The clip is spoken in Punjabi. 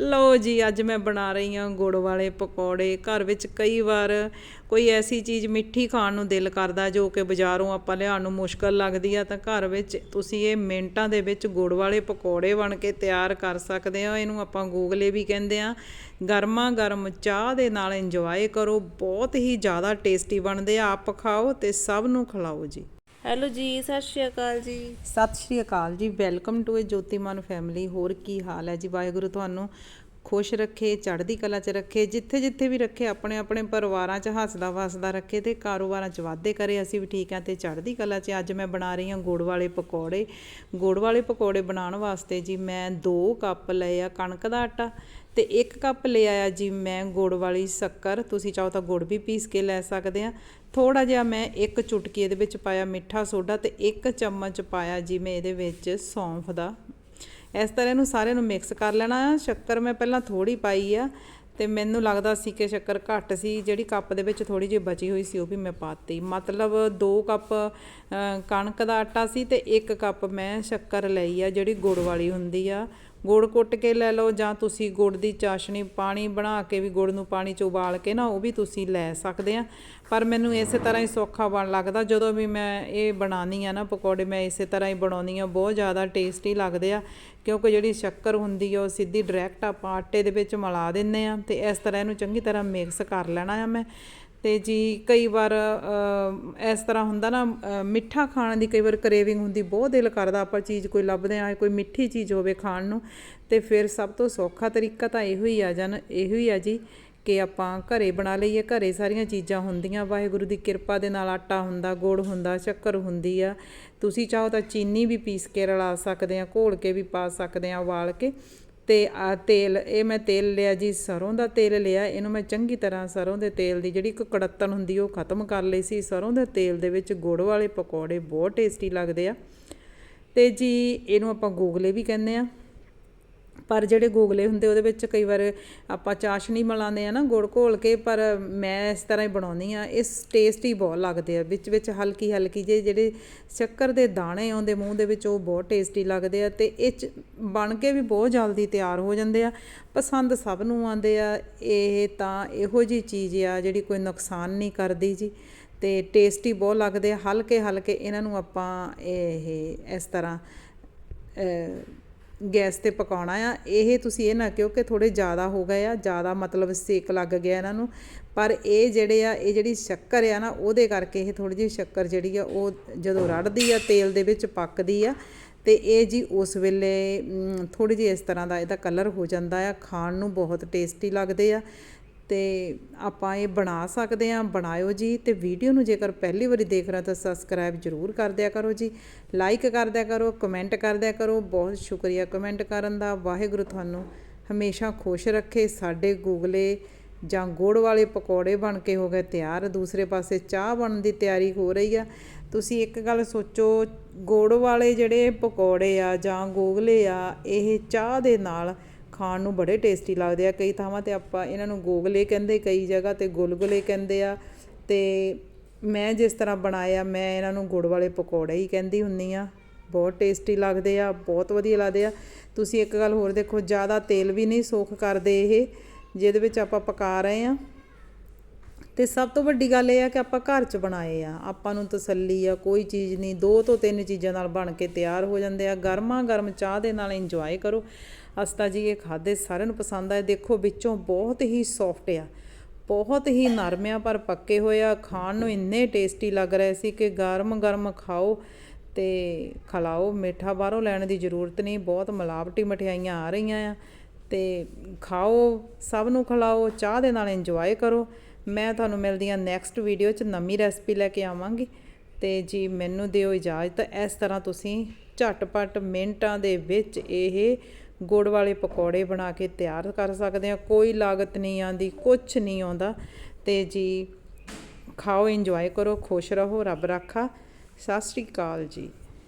ਲਓ ਜੀ, ਅੱਜ ਮੈਂ ਬਣਾ ਰਹੀ ਹਾਂ ਗੁੜ ਵਾਲੇ ਪਕੌੜੇ। ਘਰ ਵਿੱਚ ਕਈ ਵਾਰ ਕੋਈ ਐਸੀ ਚੀਜ਼ ਮਿੱਠੀ ਖਾਣ ਨੂੰ ਦਿਲ ਕਰਦਾ, ਜੋ ਕਿ ਬਾਜ਼ਾਰੋਂ ਆਪਾਂ ਲਿਆਉਣ ਨੂੰ ਮੁਸ਼ਕਲ ਲੱਗਦੀ ਆ, ਤਾਂ ਘਰ ਵਿੱਚ ਤੁਸੀਂ ਇਹ ਮਿੰਟਾਂ ਦੇ ਵਿੱਚ ਗੁੜ ਵਾਲੇ ਪਕੌੜੇ ਬਣ ਕੇ ਤਿਆਰ ਕਰ ਸਕਦੇ ਹੋ। ਇਹਨੂੰ ਆਪਾਂ ਗੂਗਲੇ ਵੀ ਕਹਿੰਦੇ ਆ। ਗਰਮਾ ਗਰਮ ਚਾਹ ਦੇ ਨਾਲ ਇੰਜੋਏ ਕਰੋ। ਬਹੁਤ ਹੀ ਜ਼ਿਆਦਾ ਟੇਸਟੀ ਬਣਦੇ ਆ। ਆਪ ਖਾਓ ਤੇ ਸਭ ਨੂੰ ਖਿਲਾਓ ਜੀ। ਹੈਲੋ ਜੀ, ਸਤਿ ਸ਼੍ਰੀ ਅਕਾਲ ਜੀ। ਸਤਿ ਸ਼੍ਰੀ ਅਕਾਲ ਜੀ, welcome to a Jotiman family. ਹੋਰ ਕੀ ਹਾਲ ਹੈ ਜੀ? ਵਾਹਿਗੁਰੂ ਤੁਹਾਨੂੰ ਖੁਸ਼ ਰੱਖੇ, ਚੜ੍ਹਦੀ ਕਲਾ 'ਚ ਰੱਖੇ, ਜਿੱਥੇ ਜਿੱਥੇ ਵੀ ਰੱਖੇ, ਆਪਣੇ ਆਪਣੇ ਪਰਿਵਾਰਾਂ 'ਚ ਹੱਸਦਾ ਵਸਦਾ ਰੱਖੇ ਤੇ ਕਾਰੋਬਾਰਾਂ 'ਚ ਵਾਧੇ ਕਰੇ। ਅਸੀਂ ਵੀ ਠੀਕ ਆ ਤੇ ਚੜ੍ਹਦੀ ਕਲਾ 'ਚ ਅੱਜ ਮੈਂ ਬਣਾ ਰਹੀ ਹਾਂ ਗੁੜ ਵਾਲੇ ਪਕੌੜੇ। ਗੁੜ ਵਾਲੇ ਪਕੌੜੇ ਬਣਾਉਣ ਵਾਸਤੇ ਜੀ ਮੈਂ 2 ਕੱਪ ਲਏ ਆ ਕਣਕ ਦਾ ਆਟਾ ਤੇ 1 ਕੱਪ ਲੈ ਆਇਆ ਜੀ ਮੈਂ ਗੁੜ ਵਾਲੀ ਸ਼ੱਕਰ। ਤੁਸੀਂ ਚਾਹੋ ਤਾਂ ਗੁੜ ਵੀ ਪੀਸ ਕੇ ਲੈ ਸਕਦੇ ਆ। ਥੋੜਾ ਜਿਹਾ ਮੈਂ ਇੱਕ ਚੁਟਕੀ ਇਹਦੇ ਵਿੱਚ ਪਾਇਆ ਮਿੱਠਾ ਸੋਡਾ ਤੇ ਇੱਕ ਚਮਚ ਪਾਇਆ ਜੀ ਮੈਂ ਇਹਦੇ ਵਿੱਚ ਸੌਂਫ ਦਾ ਇਸ ਤਰ੍ਹਾਂ ਇਹਨੂੰ ਸਾਰੇ ਨੂੰ ਮਿਕਸ ਕਰ ਲੈਣਾ। ਆ ਸ਼ੱਕਰ ਮੈਂ ਪਹਿਲਾਂ ਥੋੜੀ ਪਾਈ ਆ ਤੇ ਮੈਨੂੰ ਲੱਗਦਾ ਸੀ ਕਿ ਸ਼ੱਕਰ ਘੱਟ ਸੀ। ਜਿਹੜੀ ਕੱਪ ਦੇ ਵਿੱਚ ਥੋੜੀ ਜਿਹੀ ਬਚੀ ਹੋਈ ਸੀ ਉਹ ਵੀ ਮੈਂ ਪਾਤੀ। ਮਤਲਬ 2 ਕੱਪ ਕਣਕ ਦਾ ਆਟਾ ਸੀ ਤੇ 1 ਕੱਪ ਮੈਂ ਸ਼ੱਕਰ ਲਈ ਆ ਜਿਹੜੀ ਗੁੜ ਵਾਲੀ ਹੁੰਦੀ ਆ। ਗੁੜ ਕੁੱਟ ਕੇ ਲੈ ਲਓ ਜਾਂ ਤੁਸੀਂ ਗੁੜ ਦੀ ਚਾਸ਼ਣੀ ਪਾਣੀ ਬਣਾ ਕੇ ਵੀ ਗੁੜ ਨੂੰ ਪਾਣੀ 'ਚ ਉਬਾਲ ਕੇ ਨਾ ਉਹ ਵੀ ਤੁਸੀਂ ਲੈ ਸਕਦੇ ਆ। ਪਰ ਮੈਨੂੰ ਇਸੇ ਤਰ੍ਹਾਂ ਹੀ ਸੌਖਾ ਬਣ ਲੱਗਦਾ। ਜਦੋਂ ਵੀ ਮੈਂ ਇਹ ਬਣਾਉਣੀ ਆ ਨਾ ਪਕੌੜੇ, ਮੈਂ ਇਸੇ ਤਰ੍ਹਾਂ ਹੀ ਬਣਾਉਣੀ ਆ। ਬਹੁਤ ਜ਼ਿਆਦਾ ਟੇਸਟੀ ਲੱਗਦੇ ਆ। ਕਿਉਂਕਿ ਜਿਹੜੀ ਸ਼ੱਕਰ ਹੁੰਦੀ ਆ, ਉਹ ਸਿੱਧੀ ਡਾਇਰੈਕਟ ਆਪਾਂ ਆਟੇ ਦੇ ਵਿੱਚ ਮਿਲਾ ਦਿੰਨੇ ਆ। ਤੇ ਇਸ ਤਰ੍ਹਾਂ ਇਹਨੂੰ ਚੰਗੀ ਤਰ੍ਹਾਂ ਮਿਕਸ ਕਰ ਲੈਣਾ ਆ ਮੈਂ। ਅਤੇ ਜੀ ਕਈ ਵਾਰ ਇਸ ਤਰ੍ਹਾਂ ਹੁੰਦਾ ਨਾ ਮਿੱਠਾ ਖਾਣ ਦੀ ਕਈ ਵਾਰ ਕਰੇਵਿੰਗ ਹੁੰਦੀ, ਬਹੁਤ ਦਿਲ ਕਰਦਾ ਆਪਾਂ ਚੀਜ਼ ਕੋਈ ਲੱਭਦੇ ਆ ਕੋਈ ਮਿੱਠੀ ਚੀਜ਼ ਹੋਵੇ ਖਾਣ ਨੂੰ ਅਤੇ ਫਿਰ ਸਭ ਤੋਂ ਸੌਖਾ ਤਰੀਕਾ ਤਾਂ ਇਹੋ ਹੀ ਆ ਜਨ, ਇਹੋ ਹੀ ਆ ਜੀ ਕਿ ਆਪਾਂ ਘਰੇ ਬਣਾ ਲਈਏ, ਘਰੇ ਸਾਰੀਆਂ ਚੀਜ਼ਾਂ ਹੁੰਦੀਆਂ, ਵਾਹਿਗੁਰੂ ਦੀ ਕਿਰਪਾ ਦੇ ਨਾਲ ਆਟਾ ਹੁੰਦਾ, ਗੁੜ ਹੁੰਦਾ, ਸ਼ੱਕਰ ਹੁੰਦੀ ਆ, ਤੁਸੀਂ ਚਾਹੋ ਤਾਂ ਚੀਨੀ ਵੀ ਪੀਸ ਕੇ ਰਲਾ ਸਕਦੇ ਆ, ਘੋਲ ਕੇ ਵੀ ਪਾ ਸਕਦੇ ਆ, ਉਬਾਲ ਕੇ ਤੇ ਆ ਤੇਲ, ਇਹ ਮੈਂ ਤੇਲ ਲਿਆ ਜੀ, ਸਰੋਂ ਦਾ ਤੇਲ ਲਿਆ, ਇਹਨੂੰ ਮੈਂ ਚੰਗੀ ਤਰ੍ਹਾਂ ਸਰੋਂ ਦੇ ਤੇਲ ਦੀ ਜਿਹੜੀ ਇੱਕ ਕੜੱਤਣ ਹੁੰਦੀ, ਉਹ ਖਤਮ ਕਰ ਲਈ ਸੀ। ਸਰੋਂ ਦੇ ਤੇਲ ਦੇ ਵਿੱਚ ਗੁੜ ਵਾਲੇ ਪਕੌੜੇ ਬਹੁਤ ਟੇਸਟੀ ਲੱਗਦੇ ਆ। ਤੇ ਜੀ, ਇਹਨੂੰ ਆਪਾਂ ਗੋਗਲੇ ਵੀ ਕਹਿੰਦੇ ਆ। ਪਰ ਜਿਹੜੇ ਗੋਗਲੇ ਹੁੰਦੇ ਉਹਦੇ ਵਿੱਚ ਕਈ ਵਾਰ ਆਪਾਂ ਚਾਸ਼ਨੀ ਮਿਲਾਉਂਦੇ ਆ ਨਾ ਗੁੜ ਘੋਲ ਕੇ, ਪਰ ਮੈਂ ਇਸ ਤਰ੍ਹਾਂ ਹੀ ਬਣਾਉਂਦੀ ਆ ਇਸ ਟੇਸਟੀ ਬਹੁਤ ਲੱਗਦੇ ਆ। ਵਿੱਚ ਵਿੱਚ ਹਲਕੀ ਹਲਕੀ ਜਿਹੇ ਜਿਹੜੇ ਸ਼ੱਕਰ ਦੇ ਦਾਣੇ ਆਉਂਦੇ ਮੂੰਹ ਦੇ ਵਿੱਚ ਉਹ ਬਹੁਤ ਟੇਸਟੀ ਲੱਗਦੇ ਆ ਤੇ ਇਹ 'ਚ ਬਣ ਕੇ ਵੀ ਬਹੁਤ ਜਲਦੀ ਤਿਆਰ ਹੋ ਜਾਂਦੇ ਆ। ਪਸੰਦ ਸਭ ਨੂੰ ਆਉਂਦੇ ਆ। ਇਹ ਤਾਂ ਇਹੋ ਜੀ ਚੀਜ਼ ਆ ਜਿਹੜੀ ਕੋਈ ਨੁਕਸਾਨ ਨਹੀਂ ਕਰਦੀ ਜੀ ਤੇ ਟੇਸਟੀ ਬਹੁਤ ਲੱਗਦੇ ਆ। ਹਲਕੇ ਹਲਕੇ ਇਹਨਾਂ ਨੂੰ ਆਪਾਂ ਇਹ ਇਸ ਤਰ੍ਹਾਂ ਗੈਸ ਤੇ ਪਕਾਉਣਾ ਆ, ਇਹ ਤੁਸੀਂ ਇਹ ਨਾ ਕਿਉਂ ਕਿ ਥੋੜੇ ਜ਼ਿਆਦਾ ਹੋ ਗਏ ਆ, ਜ਼ਿਆਦਾ ਮਤਲਬ ਸੇਕ ਲੱਗ ਗਿਆ ਇਹਨਾਂ ਨੂੰ। ਪਰ ਇਹ ਜਿਹੜੇ ਆ, ਇਹ ਜਿਹੜੀ ਸ਼ੱਕਰ ਆ ਨਾ, ਉਹਦੇ ਕਰਕੇ ਇਹ ਥੋੜੀ ਜਿਹੀ ਸ਼ੱਕਰ ਜਿਹੜੀ ਆ, ਉਹ ਜਦੋਂ ਰੜਦੀ ਆ, ਤੇਲ ਦੇ ਵਿੱਚ ਪੱਕਦੀ ਆ, ਤੇ ਇਹ ਜੀ ਉਸ ਵੇਲੇ ਥੋੜੀ ਜਿਹੀ ਇਸ ਤਰ੍ਹਾਂ ਦਾ ਇਹਦਾ ਕਲਰ ਹੋ ਜਾਂਦਾ ਆ, ਖਾਣ ਨੂੰ ਬਹੁਤ ਟੇਸਟੀ ਲੱਗਦੇ ਆ। ਤੇ ਆਪਾਂ ਇਹ ਬਣਾ ਸਕਦੇ ਹਾਂ, ਬਣਾਇਓ ਜੀ ਅਤੇ ਵੀਡੀਓ ਨੂੰ ਜੇਕਰ ਪਹਿਲੀ ਵਾਰੀ ਦੇਖ ਰਹੇ ਤਾਂ ਸਬਸਕ੍ਰਾਈਬ ਜ਼ਰੂਰ ਕਰ ਦਿਆ ਕਰੋ ਜੀ। ਲਾਈਕ ਕਰ ਦਿਆ ਕਰੋ ਕਮੈਂਟ ਕਰ ਦਿਆ ਕਰੋ। ਬਹੁਤ ਸ਼ੁਕਰੀਆ ਕਮੈਂਟ ਕਰਨ ਦਾ। ਵਾਹਿਗੁਰੂ ਤੁਹਾਨੂੰ ਹਮੇਸ਼ਾ ਖੁਸ਼ ਰੱਖੇ। ਸਾਡੇ ਗੂਗਲੇ ਜਾਂ ਗੁੜ ਵਾਲੇ ਪਕੌੜੇ ਬਣ ਕੇ ਹੋ ਗਏ ਤਿਆਰ। ਦੂਸਰੇ ਪਾਸੇ ਚਾਹ ਬਣਨ ਦੀ ਤਿਆਰੀ ਹੋ ਰਹੀ ਆ। ਤੁਸੀਂ ਇੱਕ ਗੱਲ ਸੋਚੋ, ਗੁੜ ਵਾਲੇ ਜਿਹੜੇ ਪਕੌੜੇ ਆ ਜਾਂ ਗੋਗਲੇ ਆ, ਇਹ ਚਾਹ ਦੇ ਨਾਲ ਖਾਣ ਨੂੰ ਬੜੇ ਟੇਸਟੀ ਲੱਗਦੇ ਆ। ਕਈ ਥਾਵਾਂ ਤੇ ਆਪਾਂ ਇਹਨਾਂ ਨੂੰ ਗੋਗਲੇ ਕਹਿੰਦੇ, ਕਈ ਜਗ੍ਹਾ ਤੇ ਗੁਲਗੁਲੇ ਕਹਿੰਦੇ ਆ। ਤੇ ਮੈਂ ਜਿਸ ਤਰ੍ਹਾਂ ਬਣਾਇਆ, ਮੈਂ ਇਹਨਾਂ ਨੂੰ ਗੁੜ ਵਾਲੇ ਪਕੌੜੇ ਹੀ ਕਹਿੰਦੀ ਹੁੰਨੀ ਆ। ਬਹੁਤ ਟੇਸਟੀ ਲੱਗਦੇ ਆ, ਬਹੁਤ ਵਧੀਆ ਲੱਗਦੇ ਆ। ਤੁਸੀਂ ਇੱਕ ਗੱਲ ਹੋਰ ਦੇਖੋ, ਜ਼ਿਆਦਾ ਤੇਲ ਵੀ ਨਹੀਂ ਸੋਖ ਕਰਦੇ ਇਹ, ਜਿਹਦੇ ਵਿੱਚ ਆਪਾਂ ਪਕਾ ਰਹੇ ਆ। ਤੇ ਸਭ ਤੋਂ ਵੱਡੀ ਗੱਲ ਇਹ ਆ ਕਿ ਆਪਾਂ ਘਰ 'ਚ ਬਣਾਏ ਆ। ਆਪਾਂ ਨੂੰ ਤਸੱਲੀ ਆ, ਕੋਈ ਚੀਜ਼ ਨਹੀਂ। ਦੋ ਤੋਂ ਤਿੰਨ ਚੀਜ਼ਾਂ ਨਾਲ ਬਣ ਕੇ ਤਿਆਰ ਹੋ ਜਾਂਦੇ ਆ। ਗਰਮਾ ਗਰਮ ਚਾਹ ਦੇ ਨਾਲ ਇੰਜੋਏ ਕਰੋ। ਅਸਤਾ ਜੀ, ਇਹ ਖਾਦੇ ਸਾਰਿਆਂ ਨੂੰ ਪਸੰਦ ਆਏ ਦੇਖੋ, ਵਿੱਚੋਂ ਬਹੁਤ ਹੀ ਸੌਫਟ ਆ। ਬਹੁਤ ਹੀ ਨਰਮ ਆ, ਪਰ ਪੱਕੇ ਹੋਏ ਆ। ਖਾਣ ਨੂੰ ਇੰਨੇ ਟੇਸਟੀ ਲੱਗ ਰਹੇ ਸੀ ਕਿ ਗਰਮ ਗਰਮ ਖਾਓ ਤੇ ਖਲਾਓ। ਮਿੱਠਾ ਬਾਹਰੋਂ ਲੈਣ ਦੀ ਜ਼ਰੂਰਤ ਨਹੀਂ। ਬਹੁਤ ਮਿਲਾਵਟੀ ਮਠਿਆਈਆਂ ਆ ਰਹੀਆਂ ਆ ਤੇ ਖਾਓ, ਸਭ ਨੂੰ ਖਿਲਾਓ। ਚਾਹ ਦੇ ਨਾਲ ਇੰਜੋਏ ਕਰੋ। ਮੈਂ ਤੁਹਾਨੂੰ ਮਿਲਦੀ ਹਾਂ ਨੈਕਸਟ ਵੀਡੀਓ 'ਚ ਨਵੀਂ ਰੈਸਪੀ ਲੈ ਕੇ ਆਵਾਂਗੀ। ਤੇ ਜੀ ਮੈਨੂੰ ਦਿਓ ਇਜਾਜ਼ਤ। ਇਸ ਤਰ੍ਹਾਂ ਤੁਸੀਂ ਝਟਪਟ ਮਿੰਟਾਂ ਦੇ ਵਿੱਚ ਇਹ ਗੁੜ ਵਾਲੇ ਪਕੌੜੇ ਬਣਾ ਕੇ ਤਿਆਰ ਕਰ ਸਕਦੇ ਆ ਕੋਈ ਲਾਗਤ ਨਹੀਂ ਆਂਦੀ ਕੁਝ ਨਹੀਂ ਆਉਂਦਾ। ਤੇ ਜੀ ਖਾਓ ਇੰਜੋਏ ਕਰੋ, ਖੁਸ਼ ਰਹੋ, ਰੱਬ ਰਾਖਾ। ਸਤਿ ਸ਼੍ਰੀ ਅਕਾਲ ਜੀ।